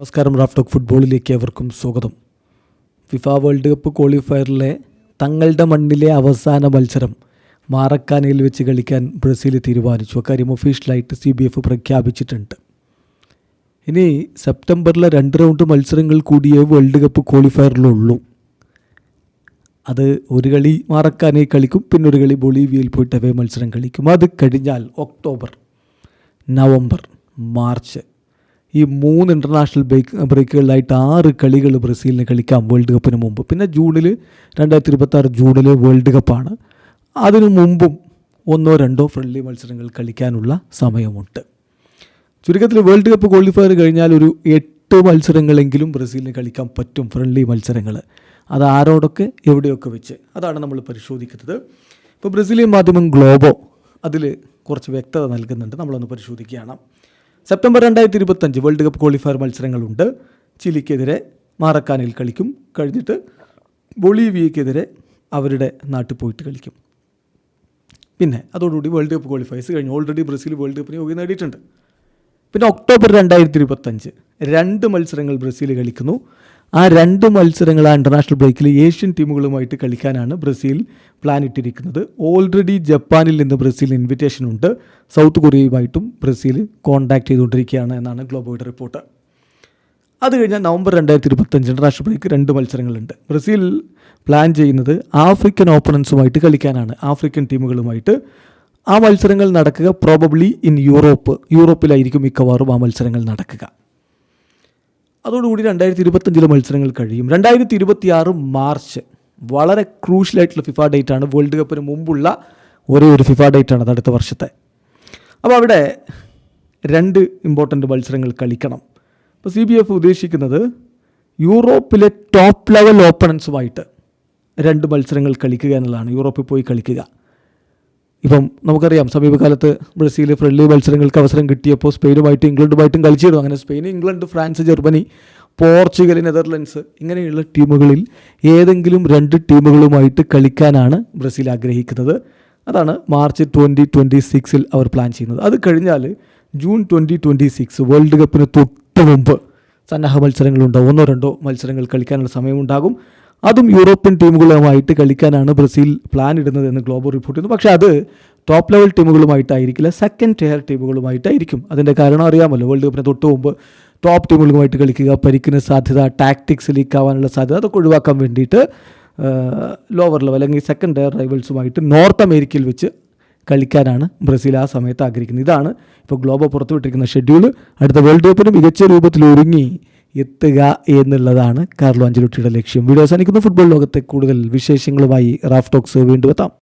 നമസ്കാരം റാഫ്റ്റോക്ക് ഫുട്ബോളിലേക്ക് അവർക്കും സ്വാഗതം. ഫിഫ വേൾഡ് കപ്പ് ക്വാളിഫയറിലെ തങ്ങളുടെ മണ്ണിലെ അവസാന മത്സരം മാറക്കാനയിൽ വെച്ച് കളിക്കാൻ ബ്രസീൽ തീരുമാനിച്ചു. അക്കാര്യം ഒഫീഷ്യലായിട്ട് സി ബി എഫ് പ്രഖ്യാപിച്ചിട്ടുണ്ട്. ഇനി സെപ്റ്റംബറിലെ രണ്ട് റൗണ്ട് മത്സരങ്ങൾ കൂടിയേ വേൾഡ് കപ്പ് ക്വാളിഫയറിലുള്ളൂ. അത് ഒരു കളി മാറക്കാനേ കളിക്കും പിന്നെ ഒരു കളി ബൊളീവിയയിൽ പോയിട്ട് അവേ മത്സരം കളിക്കും. അത് കഴിഞ്ഞാൽ ഒക്ടോബർ നവംബർ മാർച്ച് ഈ മൂന്ന് ഇന്റർനാഷണൽ ബ്രേക്ക് ബ്രേക്കുകളിലായിട്ട് ആറ് കളികൾ ബ്രസീലിന് കളിക്കാം വേൾഡ് കപ്പിന് മുമ്പ്. പിന്നെ ജൂണിൽ രണ്ടായിരത്തി ഇരുപത്താറ് ജൂണിൽ വേൾഡ് കപ്പാണ് അതിനു മുമ്പും ഒന്നോ രണ്ടോ ഫ്രണ്ട്ലി മത്സരങ്ങൾ കളിക്കാനുള്ള സമയമുണ്ട്. ചുരുക്കത്തിൽ വേൾഡ് കപ്പ് ക്വാളിഫയർ കഴിഞ്ഞാൽ ഒരു എട്ട് മത്സരങ്ങളെങ്കിലും ബ്രസീലിന് കളിക്കാൻ പറ്റും ഫ്രണ്ട്ലി മത്സരങ്ങൾ അത് ആരോടൊക്കെ എവിടെയൊക്കെ വെച്ച്. അതാണ് നമ്മൾ പരിശോധിക്കുന്നത്. ഇപ്പോൾ ബ്രസീലിയൻ മാധ്യമം ഗ്ലോബോ അതിൽ കുറച്ച് വ്യക്തത നൽകുന്നുണ്ട്. നമ്മളൊന്ന് പരിശോധിക്കുകയാണ്. സെപ്റ്റംബർ രണ്ടായിരത്തി ഇരുപത്തഞ്ച് വേൾഡ് കപ്പ് ക്വാളിഫയർ മത്സരങ്ങളുണ്ട്. ചിലിക്കെതിരെ മാറക്കാനിൽ കളിക്കും. കഴിഞ്ഞിട്ട് ബൊളീവിയക്കെതിരെ അവരുടെ നാട്ടിൽ പോയിട്ട് കളിക്കും. പിന്നെ അതോടുകൂടി വേൾഡ് കപ്പ് ക്വാളിഫയേഴ്സ് കഴിഞ്ഞു. ഓൾറെഡി ബ്രസീൽ വേൾഡ് കപ്പിന് യോഗ്യത നേടിയിട്ടുണ്ട്. പിന്നെ ഒക്ടോബർ രണ്ടായിരത്തി ഇരുപത്തഞ്ച് രണ്ട് മത്സരങ്ങൾ ബ്രസീൽ കളിക്കുന്നു. ആ രണ്ട് മത്സരങ്ങൾ ആ ഇന്റർനാഷണൽ ബ്രേക്കിൽ ഏഷ്യൻ ടീമുകളുമായിട്ട് കളിക്കാനാണ് ബ്രസീൽ പ്ലാൻ ഇട്ടിരിക്കുന്നത്. ഓൾറെഡി ജപ്പാനിൽ നിന്ന് ബ്രസീൽ ഇൻവിറ്റേഷൻ ഉണ്ട്. സൗത്ത് കൊറിയയുമായിട്ടും ബ്രസീൽ കോൺടാക്ട് ചെയ്തുകൊണ്ടിരിക്കുകയാണ് എന്നാണ് ഗ്ലോബോയുടെ റിപ്പോർട്ട്. അത് കഴിഞ്ഞാൽ നവംബർ രണ്ടായിരത്തി ഇരുപത്തഞ്ച് ഇന്റർനാഷണൽ ബ്രേക്ക് രണ്ട് മത്സരങ്ങളുണ്ട്. ബ്രസീൽ പ്ലാൻ ചെയ്യുന്നത് ആഫ്രിക്കൻ ഓപ്പണൻസുമായിട്ട് കളിക്കാനാണ്. ആഫ്രിക്കൻ ടീമുകളുമായിട്ട് ആ മത്സരങ്ങൾ നടക്കുക പ്രോബബ്ലി ഇൻ യൂറോപ്പ് യൂറോപ്പിലായിരിക്കും മിക്കവാറും ആ മത്സരങ്ങൾ നടക്കുക. അതോടുകൂടി രണ്ടായിരത്തി ഇരുപത്തഞ്ചിലെ മത്സരങ്ങൾ കഴിയും. രണ്ടായിരത്തി ഇരുപത്തിയാറ് മാർച്ച് വളരെ ക്രൂഷ്യലായിട്ടുള്ള ഫിഫ ഡേറ്റ് ആണ്. വേൾഡ് കപ്പിന് മുമ്പുള്ള ഒരേ ഒരു ഫിഫ ഡേറ്റ് ആണ് അത് അടുത്ത വർഷത്തെ. അപ്പോൾ അവിടെ രണ്ട് ഇമ്പോർട്ടന്റ് മത്സരങ്ങൾ കളിക്കണം. ഇപ്പോൾ സി ബി എഫ് ഉദ്ദേശിക്കുന്നത് യൂറോപ്പിലെ ടോപ്പ് ലെവൽ ഓപ്പണൻസുമായിട്ട് രണ്ട് മത്സരങ്ങൾ കളിക്കുക എന്നുള്ളതാണ്. യൂറോപ്പിൽ പോയി കളിക്കുക. ഇപ്പം നമുക്കറിയാം സമീപകാലത്ത് ബ്രസീൽ ഫ്രണ്ട്ലി മത്സരങ്ങൾക്ക് അവസരം കിട്ടിയപ്പോൾ സ്പെയിനുമായിട്ടും ഇംഗ്ലണ്ടുമായിട്ടും കളിച്ചിരുന്നു അങ്ങനെ Spain England France Germany Portugal Netherlands ഇങ്ങനെയുള്ള ടീമുകളിൽ ഏതെങ്കിലും രണ്ട് ടീമുകളുമായിട്ട് കളിക്കാനാണ് ബ്രസീൽ ആഗ്രഹിക്കുന്നത്. അതാണ് മാർച്ച് ട്വന്റി ട്വന്റി സിക്സിൽ അവർ പ്ലാൻ ചെയ്യുന്നത്. അത് കഴിഞ്ഞാൽ June twenty twenty six world കപ്പിന് തൊട്ട് മുമ്പ് സന്നാഹ മത്സരങ്ങളുണ്ടാവും. ഒന്നോ രണ്ടോ മത്സരങ്ങൾ കളിക്കാനുള്ള സമയമുണ്ടാകും. അതും യൂറോപ്യൻ ടീമുകളുമായിട്ട് കളിക്കാനാണ് ബ്രസീൽ പ്ലാൻ ഇടുന്നത് എന്ന് ഗ്ലോബൽ റിപ്പോർട്ട് ചെയ്യുന്നു. പക്ഷേ അത് ടോപ്പ് ലെവൽ ടീമുകളുമായിട്ടായിരിക്കില്ല സെക്കൻഡ് ടയർ ടീമുകളുമായിട്ടായിരിക്കും. അതിന്റെ കാരണം അറിയാമല്ലോ വേൾഡ് കപ്പിന് തൊട്ട് മുമ്പ് ടോപ്പ് ടീമുകളുമായിട്ട് കളിക്കുക പരിക്കിന് സാധ്യത ടാക്ടിക്സ് ലീക്ക് ആവാനുള്ള സാധ്യത അതൊക്കെ ഒഴിവാക്കാൻ വേണ്ടിയിട്ട് ലോവർ ലെവൽ അല്ലെങ്കിൽ സെക്കൻഡ് ടയർ റൈവൽസുമായിട്ട് നോർത്ത് അമേരിക്കയിൽ വെച്ച് കളിക്കാനാണ് ബ്രസീൽ ആ സമയത്ത് ആഗ്രഹിക്കുന്നത്. ഇതാണ് ഇപ്പോൾ ഗ്ലോബോ പുറത്തുവിട്ടിരിക്കുന്ന ഷെഡ്യൂൾ അടുത്ത വേൾഡ് കപ്പിന് മികച്ച രൂപത്തിൽ ഒരുങ്ങി എത്തുക എന്നുള്ളതാണ് കാർലോ അഞ്ചലുട്ടിയുടെ ലക്ഷ്യം. വീഡിയോ അവസാനിക്കുന്ന. ഫുട്ബോൾ ലോകത്തെ കൂടുതൽ വിശേഷങ്ങളുമായി റാഫ് ടോക്സ് വീണ്ടും എത്താം.